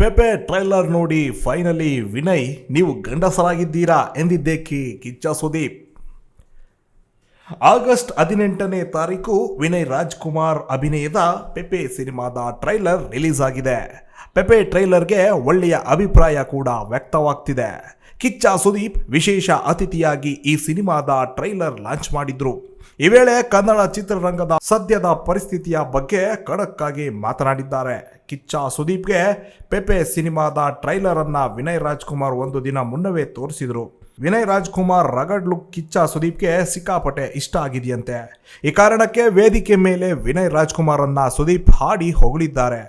ಪೆಪೆ trailer ನೋಡಿ finally Vinay, ನೀವು ಗಂಡಸರಾಗಿದ್ದೀರಾ ಎಂದಿದ್ದೇಕೆ ಕಿಚ್ಚ ಸುದೀಪ್. ಆಗಸ್ಟ್ ಹದಿನೆಂಟನೇ ತಾರೀಕು ವಿನಯ್ ರಾಜ್ಕುಮಾರ್ ಅಭಿನಯದ ಪೆಪೆ ಸಿನಿಮಾದ ಟ್ರೈಲರ್ ರಿಲೀಸ್ ಆಗಿದೆ. ಪೆಪೆ ಟ್ರೈಲರ್ಗೆ ಒಳ್ಳೆಯ ಅಭಿಪ್ರಾಯ ಕೂಡ ವ್ಯಕ್ತವಾಗ್ತಿದೆ. ಕಿಚ್ಚ ಸುದೀಪ್ ವಿಶೇಷ ಅತಿಥಿಯಾಗಿ ಈ ಸಿನಿಮಾದ ಟ್ರೈಲರ್ ಲಾಂಚ್ ಮಾಡಿದ್ರು. ಈ ವೇಳೆ ಕನ್ನಡ ಚಿತ್ರರಂಗದ ಸದ್ಯದ ಪರಿಸ್ಥಿತಿಯ ಬಗ್ಗೆ ಖಡಕ್ಕಾಗಿ ಮಾತನಾಡಿದ್ದಾರೆ. ಕಿಚ್ಚ ಸುದೀಪ್ಗೆ ಪೆಪೆ ಸಿನಿಮಾದ ಟ್ರೈಲರ್ ಅನ್ನ ವಿನಯ್ ರಾಜ್ಕುಮಾರ್ ಒಂದು ದಿನ ಮುನ್ನವೇ ತೋರಿಸಿದ್ರು. ವಿನಯ್ ರಾಜ್ಕುಮಾರ್ ರಗಡ್ ಲುಕ್ ಕಿಚ್ಚ ಸುದೀಪ್ಗೆ ಸಿಕ್ಕಾಪಟ್ಟೆ ಇಷ್ಟ ಆಗಿದೆಯಂತೆ. ಈ ಕಾರಣಕ್ಕೆ ವೇದಿಕೆ ಮೇಲೆ ವಿನಯ್ ರಾಜ್ಕುಮಾರ್ ಅನ್ನ ಸುದೀಪ್ ಹಾಡಿ ಹೊಗಳಿದ್ದಾರೆ.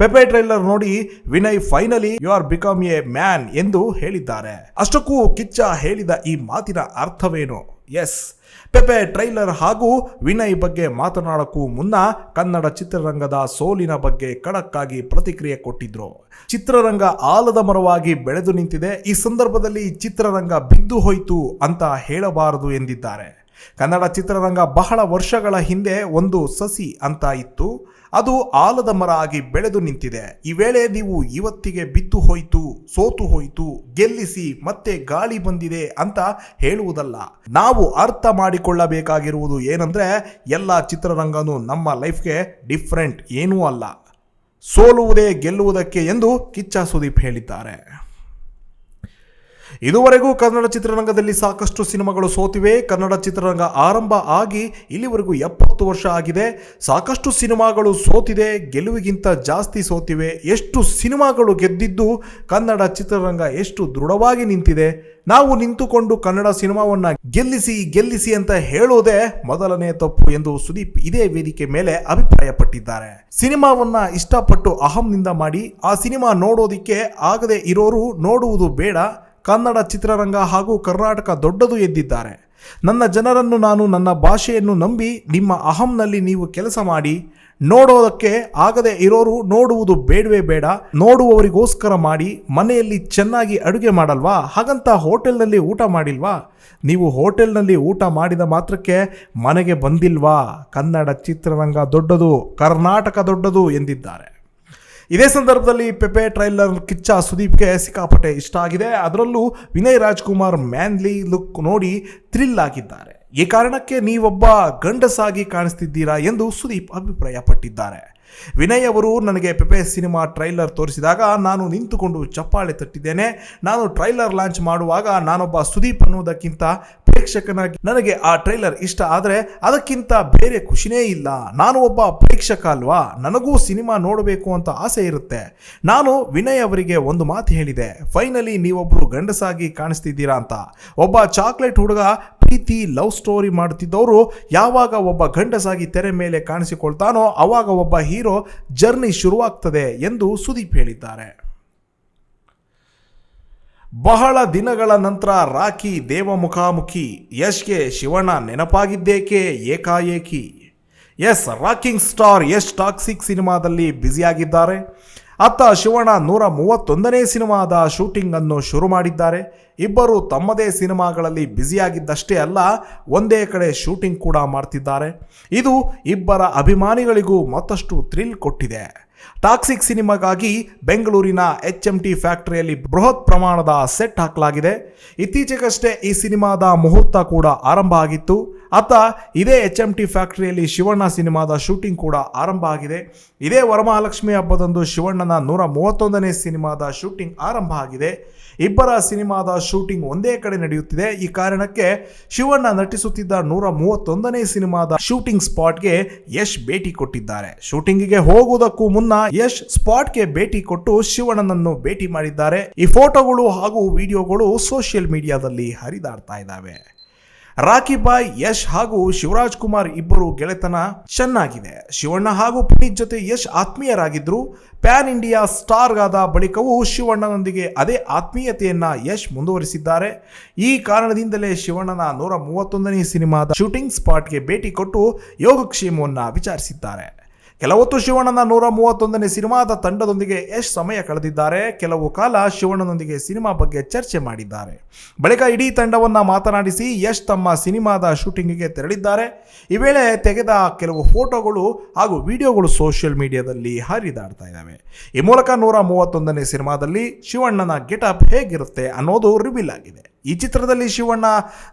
ಪೆಪೆ ಟ್ರೈಲರ್ ನೋಡಿ Vinay finally you are become a man ಎಂದು ಹೇಳಿದ್ದಾರೆ. ಅಷ್ಟಕ್ಕೂ ಕಿಚ್ಚ ಹೇಳಿದ ಈ ಮಾತಿನ ಅರ್ಥವೇನು? ಎಸ್ ಪೆಪೆ ಟ್ರೈಲರ್ ಹಾಗೂ ವಿನಯ್ ಬಗ್ಗೆ ಮಾತನಾಡಕ್ಕೂ ಮುನ್ನ ಕನ್ನಡ ಚಿತ್ರರಂಗದ ಸೋಲಿನ ಬಗ್ಗೆ ಖಡಕ್ಕಾಗಿ ಪ್ರತಿಕ್ರಿಯೆ ಕೊಟ್ಟಿದ್ರು. ಚಿತ್ರರಂಗ ಆಲದ ಮರವಾಗಿ ಬೆಳೆದು ನಿಂತಿದೆ. ಈ ಸಂದರ್ಭದಲ್ಲಿ ಚಿತ್ರರಂಗ ಬಿದ್ದು ಹೋಯಿತು ಅಂತ ಹೇಳಬಾರದು ಎಂದಿದ್ದಾರೆ. ಕನ್ನಡ ಚಿತ್ರರಂಗ ಬಹಳ ವರ್ಷಗಳ ಹಿಂದೆ ಒಂದು ಸಸಿ ಅಂತ ಇತ್ತು. ಅದು ಆಲದ ಮರ ಆಗಿ ಬೆಳೆದು ನಿಂತಿದೆ. ಈ ವೇಳೆ ನೀವು ಇವತ್ತಿಗೆ ಬಿತ್ತು ಹೋಯಿತು, ಸೋತು ಹೋಯಿತು, ಗೆಲ್ಲಿಸಿ ಮತ್ತೆ ಗಾಳಿ ಬಂದಿದೆ ಅಂತ ಹೇಳುವುದಲ್ಲ. ನಾವು ಅರ್ಥ ಮಾಡಿಕೊಳ್ಳಬೇಕಾಗಿರುವುದು ಏನಂದ್ರೆ, ಎಲ್ಲ ಚಿತ್ರರಂಗನೂ ನಮ್ಮ ಲೈಫ್ಗೆ ಡಿಫ್ರೆಂಟ್ ಏನೂ ಅಲ್ಲ. ಸೋಲುವುದೇ ಗೆಲ್ಲುವುದಕ್ಕೆ ಎಂದು ಕಿಚ್ಚ ಸುದೀಪ್ ಹೇಳಿದ್ದಾರೆ. ಇದುವರೆಗೂ ಕನ್ನಡ ಚಿತ್ರರಂಗದಲ್ಲಿ ಸಾಕಷ್ಟು ಸಿನಿಮಾಗಳು ಸೋತಿವೆ. ಕನ್ನಡ ಚಿತ್ರರಂಗ ಆರಂಭ ಆಗಿ ಇಲ್ಲಿವರೆಗೂ ಎಪ್ಪತ್ತು ವರ್ಷ ಆಗಿದೆ. ಸಾಕಷ್ಟು ಸಿನಿಮಾಗಳು ಸೋತಿದೆ. ಗೆಲುವಿಗಿಂತ ಜಾಸ್ತಿ ಸೋತಿವೆ. ಎಷ್ಟು ಸಿನಿಮಾಗಳು ಗೆದ್ದಿದ್ದು ಕನ್ನಡ ಚಿತ್ರರಂಗ ಎಷ್ಟು ದೃಢವಾಗಿ ನಿಂತಿದೆ. ನಾವು ನಿಂತುಕೊಂಡು ಕನ್ನಡ ಸಿನಿಮಾವನ್ನ ಗೆಲ್ಲಿಸಿ ಗೆಲ್ಲಿಸಿ ಅಂತ ಹೇಳೋದೇ ಮೊದಲನೇ ತಪ್ಪು ಎಂದು ಸುದೀಪ್ ಇದೇ ವೇದಿಕೆ ಮೇಲೆ ಅಭಿಪ್ರಾಯಪಟ್ಟಿದ್ದಾರೆ. ಸಿನಿಮಾವನ್ನ ಇಷ್ಟಪಟ್ಟು ಅಹಂನಿಂದ ಮಾಡಿ, ಆ ಸಿನಿಮಾ ನೋಡೋದಿಕ್ಕೆ ಆಗದೆ ಇರೋರು ನೋಡುವುದು ಬೇಡ. ಕನ್ನಡ ಚಿತ್ರರಂಗ ಹಾಗೂ ಕರ್ನಾಟಕ ದೊಡ್ಡದು ಎದ್ದಿದ್ದಾರೆ. ನನ್ನ ಜನರನ್ನು ನಾನು ನನ್ನ ಭಾಷೆಯನ್ನು ನಂಬಿ ನಿಮ್ಮ ಅಹಂನಲ್ಲಿ ನೀವು ಕೆಲಸ ಮಾಡಿ. ನೋಡೋದಕ್ಕೆ ಆಗದೆ ಇರೋರು ನೋಡುವುದು ಬೇಡವೇ ಬೇಡ. ನೋಡುವವರಿಗೋಸ್ಕರ ಮಾಡಿ. ಮನೆಯಲ್ಲಿ ಚೆನ್ನಾಗಿ ಅಡುಗೆ ಮಾಡಲ್ವಾ? ಹಾಗಂತ ಹೋಟೆಲ್ನಲ್ಲಿ ಊಟ ಮಾಡಿಲ್ವಾ? ನೀವು ಹೋಟೆಲ್ನಲ್ಲಿ ಊಟ ಮಾಡಿದ ಮಾತ್ರಕ್ಕೆ ಮನೆಗೆ ಬಂದಿಲ್ವಾ? ಕನ್ನಡ ಚಿತ್ರರಂಗ ದೊಡ್ಡದು, ಕರ್ನಾಟಕ ದೊಡ್ಡದು ಎಂದಿದ್ದಾರೆ. ಇದೇ ಸಂದರ್ಭದಲ್ಲಿ ಪೆಪೆ ಟ್ರೈಲರ್ ಕಿಚ್ಚ ಸುದೀಪ್ಗೆ ಸಿಕ್ಕಾಪಟ್ಟೆ ಇಷ್ಟ ಆಗಿದೆ. ಅದರಲ್ಲೂ ವಿನಯ್ ರಾಜ್ಕುಮಾರ್ ಮ್ಯಾನ್ಲಿ ಲುಕ್ ನೋಡಿ ಥ್ರಿಲ್ ಆಗಿದ್ದಾರೆ. ಈ ಕಾರಣಕ್ಕೆ ನೀವೊಬ್ಬ ಗಂಡಸಾಗಿ ಕಾಣಿಸ್ತಿದ್ದೀರಾ ಎಂದು ಸುದೀಪ್ ಅಭಿಪ್ರಾಯಪಟ್ಟಿದ್ದಾರೆ. ವಿನಯ್ ಅವರು ನನಗೆ ಪೆಪೆ ಸಿನಿಮಾ ಟ್ರೈಲರ್ ತೋರಿಸಿದಾಗ ನಾನು ನಿಂತುಕೊಂಡು ಚಪ್ಪಾಳೆ ತಟ್ಟಿದ್ದೇನೆ. ನಾನು ಟ್ರೈಲರ್ ಲಾಂಚ್ ಮಾಡುವಾಗ ನಾನೊಬ್ಬ ಸುದೀಪ್ ಅನ್ನೋದಕ್ಕಿಂತ ಪ್ರೇಕ್ಷಕನಾಗಿ ನನಗೆ ಆ ಟ್ರೈಲರ್ ಇಷ್ಟ ಆದರೆ ಅದಕ್ಕಿಂತ ಬೇರೆ ಖುಷಿನೇ ಇಲ್ಲ. ನಾನು ಒಬ್ಬ ಪ್ರೇಕ್ಷಕ ಅಲ್ವಾ? ನನಗೂ ಸಿನಿಮಾ ನೋಡಬೇಕು ಅಂತ ಆಸೆ ಇರುತ್ತೆ. ನಾನು ವಿನಯ್ ಅವರಿಗೆ ಒಂದು ಮಾತು ಹೇಳಿದೆ. ಫೈನಲಿ ನೀವೊಬ್ಬರು ಗಂಡಸಾಗಿ ಕಾಣಿಸ್ತಿದ್ದೀರಾ ಅಂತ. ಒಬ್ಬ ಚಾಕ್ಲೇಟ್ ಹುಡುಗ ಪ್ರೀತಿ ಲವ್ ಸ್ಟೋರಿ ಮಾಡ್ತಿದ್ದವರು ಯಾವಾಗ ಒಬ್ಬ ಗಂಡಸಾಗಿ ತೆರೆ ಮೇಲೆ ಕಾಣಿಸಿಕೊಳ್ತಾನೋ ಆವಾಗ ಒಬ್ಬ ಹೀರೋ ಜರ್ನಿ ಶುರುವಾಗ್ತದೆ ಎಂದು ಸುದೀಪ್ ಹೇಳಿದ್ದಾರೆ. ಬಹಳ ದಿನಗಳ ನಂತರ ರಾಖಿ ದೇವ ಮುಖಾಮುಖಿ, ಯಶ್ಗೆ ಶಿವಣ್ಣ ನೆನಪಾಗಿದ್ದೇಕೆ, ಏಕಾಏಕಿ? Yes, rocking star Yash Toxic ಸಿನಿಮಾದಲ್ಲಿ ಬ್ಯುಸಿಯಾಗಿದ್ದಾರೆ. ಅತ್ತ ಶಿವಣ್ಣ ನೂರ ಮೂವತ್ತೊಂದನೇ ಸಿನಿಮಾದ ಶೂಟಿಂಗ್ ಅನ್ನು ಶುರು ಮಾಡಿದ್ದಾರೆ. ಇಬ್ಬರು ತಮ್ಮದೇ ಸಿನಿಮಾಗಳಲ್ಲಿ ಬ್ಯುಸಿಯಾಗಿದ್ದಷ್ಟೇ ಅಲ್ಲ, ಒಂದೇ ಕಡೆ ಶೂಟಿಂಗ್ ಕೂಡ ಮಾಡ್ತಿದ್ದಾರೆ. ಇದು ಇಬ್ಬರ ಅಭಿಮಾನಿಗಳಿಗೂ ಮತ್ತಷ್ಟು ಥ್ರಿಲ್ ಕೊಟ್ಟಿದೆ. ಟಾಕ್ಸಿಕ್ ಸಿನಿಮಾಗಾಗಿ ಬೆಂಗಳೂರಿನ ಎಚ್ ಎಂ ಟಿ ಫ್ಯಾಕ್ಟರಿಯಲ್ಲಿ ಬೃಹತ್ ಪ್ರಮಾಣದ ಸೆಟ್ ಹಾಕಲಾಗಿದೆ. ಇತ್ತೀಚೆಗಷ್ಟೇ ಈ ಸಿನಿಮಾದ ಮುಹೂರ್ತ ಕೂಡ ಆರಂಭ ಆಗಿತ್ತು. ಅತ್ತ ಇದೇ ಎಚ್ ಎಂ ಟಿ ಫ್ಯಾಕ್ಟ್ರಿಯಲ್ಲಿ ಶಿವಣ್ಣ ಸಿನಿಮಾದ ಶೂಟಿಂಗ್ ಕೂಡ ಆರಂಭ ಆಗಿದೆ. ಇದೇ ವರಮಹಾಲಕ್ಷ್ಮಿ ಹಬ್ಬದಂದು ಶಿವಣ್ಣನ ನೂರ ಮೂವತ್ತೊಂದನೇ ಸಿನಿಮಾದ ಶೂಟಿಂಗ್ ಆರಂಭ ಆಗಿದೆ. ಇಬ್ಬರ ಸಿನಿಮಾದ ಶೂಟಿಂಗ್ ಒಂದೇ ಕಡೆ ನಡೆಯುತ್ತಿದೆ. ಈ ಕಾರಣಕ್ಕೆ ಶಿವಣ್ಣ ನಟಿಸುತ್ತಿದ್ದ ನೂರ ಮೂವತ್ತೊಂದನೇ ಸಿನಿಮಾದ ಶೂಟಿಂಗ್ ಸ್ಪಾಟ್ಗೆ ಯಶ್ ಭೇಟಿ ಕೊಟ್ಟಿದ್ದಾರೆ. ಶೂಟಿಂಗಿಗೆ ಹೋಗುವುದಕ್ಕೂ ಮುನ್ನ ಯಶ್ ಸ್ಪಾಟ್ಗೆ ಭೇಟಿ ಕೊಟ್ಟು ಶಿವಣ್ಣನನ್ನು ಭೇಟಿ ಮಾಡಿದ್ದಾರೆ. ಈ ಫೋಟೋಗಳು ಹಾಗೂ ವಿಡಿಯೋಗಳು ಸೋಷಿಯಲ್ ಮೀಡಿಯಾದಲ್ಲಿ ಹರಿದಾಡ್ತಾ ಇದ್ದಾವೆ. ರಾಖಿ ಬಾಯ್ ಯಶ್ ಹಾಗೂ ಶಿವರಾಜ್ ಕುಮಾರ್ ಇಬ್ಬರು ಗೆಳೆತನ ಚೆನ್ನಾಗಿದೆ. ಶಿವಣ್ಣ ಹಾಗೂ ಪುನೀತ್ ಜೊತೆ ಯಶ್ ಆತ್ಮೀಯರಾಗಿದ್ರು. ಪ್ಯಾನ್ ಇಂಡಿಯಾ ಸ್ಟಾರ್ ಗಾದ ಬಳಿಕವೂ ಶಿವಣ್ಣನೊಂದಿಗೆ ಅದೇ ಆತ್ಮೀಯತೆಯನ್ನ ಯಶ್ ಮುಂದುವರಿಸಿದ್ದಾರೆ. ಈ ಕಾರಣದಿಂದಲೇ ಶಿವಣ್ಣನ ನೂರ ಮೂವತ್ತೊಂದನೇ ಸಿನಿಮಾದ ಶೂಟಿಂಗ್ ಸ್ಪಾಟ್ಗೆ ಭೇಟಿ ಕೊಟ್ಟು ಯೋಗಕ್ಷೇಮವನ್ನು ವಿಚಾರಿಸಿದ್ದಾರೆ. ಕೆಲವೊತ್ತು ಶಿವಣ್ಣನ ನೂರ ಮೂವತ್ತೊಂದನೇ ಸಿನಿಮಾದ ತಂಡದೊಂದಿಗೆ ಯಶ್ ಸಮಯ ಕಳೆದಿದ್ದಾರೆ. ಕೆಲವು ಕಾಲ ಶಿವಣ್ಣನೊಂದಿಗೆ ಸಿನಿಮಾ ಬಗ್ಗೆ ಚರ್ಚೆ ಮಾಡಿದ್ದಾರೆ. ಬಳಿಕ ಇಡೀ ತಂಡವನ್ನು ಮಾತನಾಡಿಸಿ ಯಶ್ ತಮ್ಮ ಸಿನಿಮಾದ ಶೂಟಿಂಗಿಗೆ ತೆರಳಿದ್ದಾರೆ. ಈ ವೇಳೆ ತೆಗೆದ ಕೆಲವು ಫೋಟೋಗಳು ಹಾಗೂ ವಿಡಿಯೋಗಳು ಸೋಷಿಯಲ್ ಮೀಡಿಯಾದಲ್ಲಿ ಹರಿದಾಡ್ತಾ ಇದ್ದಾವೆ. ಈ ಮೂಲಕ ನೂರ ಮೂವತ್ತೊಂದನೇ ಸಿನಿಮಾದಲ್ಲಿ ಶಿವಣ್ಣನ ಗೆಟಪ್ ಹೇಗಿರುತ್ತೆ ಅನ್ನೋದು ರಿವೀಲ್ ಆಗಿದೆ. ಈ ಚಿತ್ರದಲ್ಲಿ ಶಿವಣ್ಣ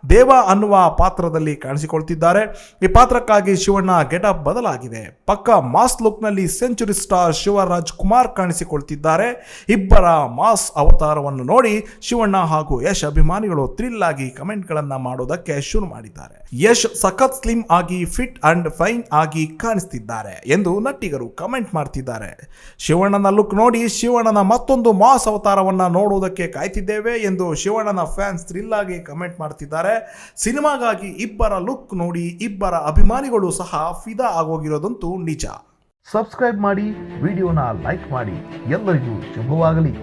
ದೇವ ಅನ್ನುವ ಪಾತ್ರದಲ್ಲಿ ಕಾಣಿಸಿಕೊಳ್ತಿದ್ದಾರೆ. ಈ ಪಾತ್ರಕ್ಕಾಗಿ ಶಿವಣ್ಣ ಗೆಟಪ್ ಬದಲಾಗಿದೆ. ಪಕ್ಕ ಮಾಸ್ ಲುಕ್ನಲ್ಲಿ ಸೆಂಚುರಿ ಸ್ಟಾರ್ ಶಿವರಾಜ್ ಕುಮಾರ್ ಕಾಣಿಸಿಕೊಳ್ತಿದ್ದಾರೆ. ಇಬ್ಬರ ಮಾಸ್ ಅವತಾರವನ್ನು ನೋಡಿ ಶಿವಣ್ಣ ಹಾಗೂ ಯಶ್ ಅಭಿಮಾನಿಗಳು ಥ್ರಿಲ್ ಆಗಿ ಕಮೆಂಟ್ಗಳನ್ನ ಮಾಡೋದಕ್ಕೆ ಶುರು ಮಾಡಿದ್ದಾರೆ. ಯಶ್ ಸಖತ್ ಸ್ಲಿಮ್ ಆಗಿ ಫಿಟ್ ಅಂಡ್ ಫೈನ್ ಆಗಿ ಕಾಣಿಸ್ತಿದ್ದಾರೆ ಎಂದು ನಟಿಗರು ಕಮೆಂಟ್ ಮಾಡ್ತಿದ್ದಾರೆ. ಶಿವಣ್ಣನ ಲುಕ್ ನೋಡಿ ಶಿವಣ್ಣನ ಮತ್ತೊಂದು ಮಾಸ್ ಅವತಾರವನ್ನು ನೋಡುವುದಕ್ಕೆ ಕಾಯ್ತಿದ್ದೇವೆ ಎಂದು ಶಿವಣ್ಣನ ಫ್ಯಾನ್ಸ್ ಥ್ರಿಲ್ ಆಗಿ ಕಮೆಂಟ್ ಮಾಡ್ತಿದ್ದಾರೆ. ಸಿನಿಮಾಗಾಗಿ ಇಬ್ಬರ ಲುಕ್ ನೋಡಿ, ಇಬ್ಬರ ಅಭಿಮಾನಿಗಳು ಸಹ ಫಿದಾ ಆಗೋಗಿರೋದಂತೂ ನಿಜ. ಸಬ್ಸ್ಕ್ರೈಬ್ ಮಾಡಿ, ವಿಡಿಯೋನ ಲೈಕ್ ಮಾಡಿ, ಎಲ್ಲರಿಗೂ ಶುಭವಾಗಲಿ.